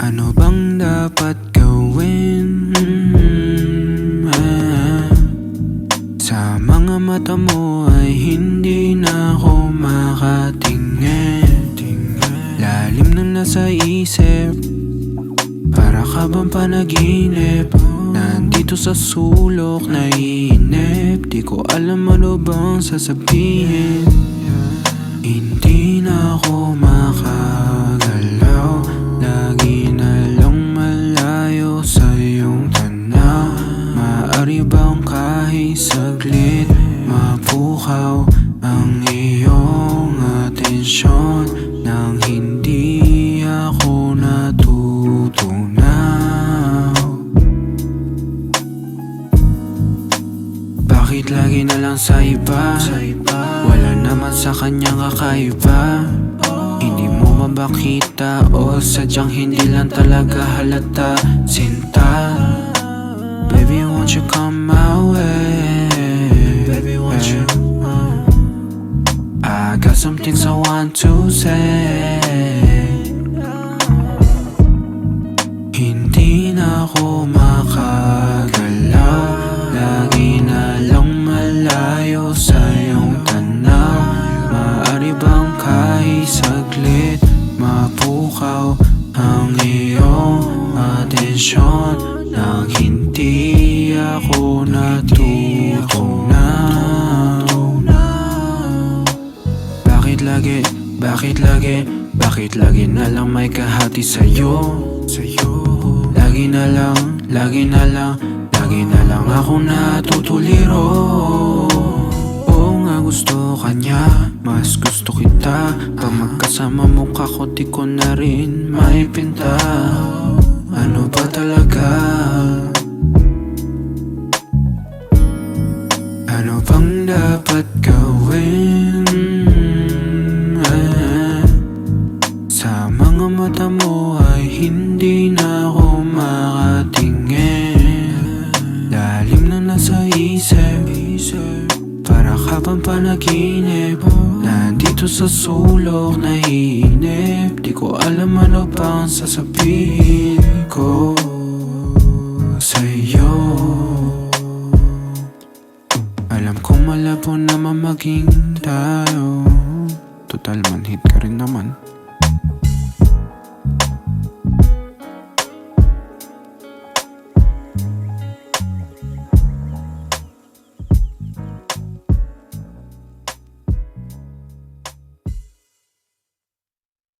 Ano bang dapat gawin? Ah, Sa mga mata mo ay hindi na ako makatingin. Lalim na nasa isip. Para ka bang panaginip? Nandito sa sulok naiinip. Di ko alam ano bang sasabihin. Hindi na ako makagalaw Mapukaw ang iyong atensyon Nang hindi ako natutunaw. Bakit lagi na lang sa iba? Wala naman sa kanyang kakaiba Hindi mo mabakita o sadyang hindi lang talaga halata Sinta. Baby won't you come my I want to say Hindi na ako makagalaw Lagi na lang malayo sa iyong tanaw. Maari bang kahit saglit Mapukaw ang iyong atensyon? Nang hindi ako natutunaw lagi, bakit lagi, bakit lagi na lang may kahati sa'yo? Sa'yo. Lagi na lang, lagi na lang, lagi na lang ako natutuliro. Oo gusto ka niya, mas gusto kita. Pag magkasama mukha ko di ko na rin maipinta. Ano ba talaga? Ano bang dapat gawin? Mata mo ay hindi na ako makatingin. Lalim na nasa isip Para ka bang panaginip? Nandito sa sulok naiinip. Di ko alam ano pa ang sasabihin ko Sa'yo. Alam kong malabo naman maging tayo. Total manhit ka rin naman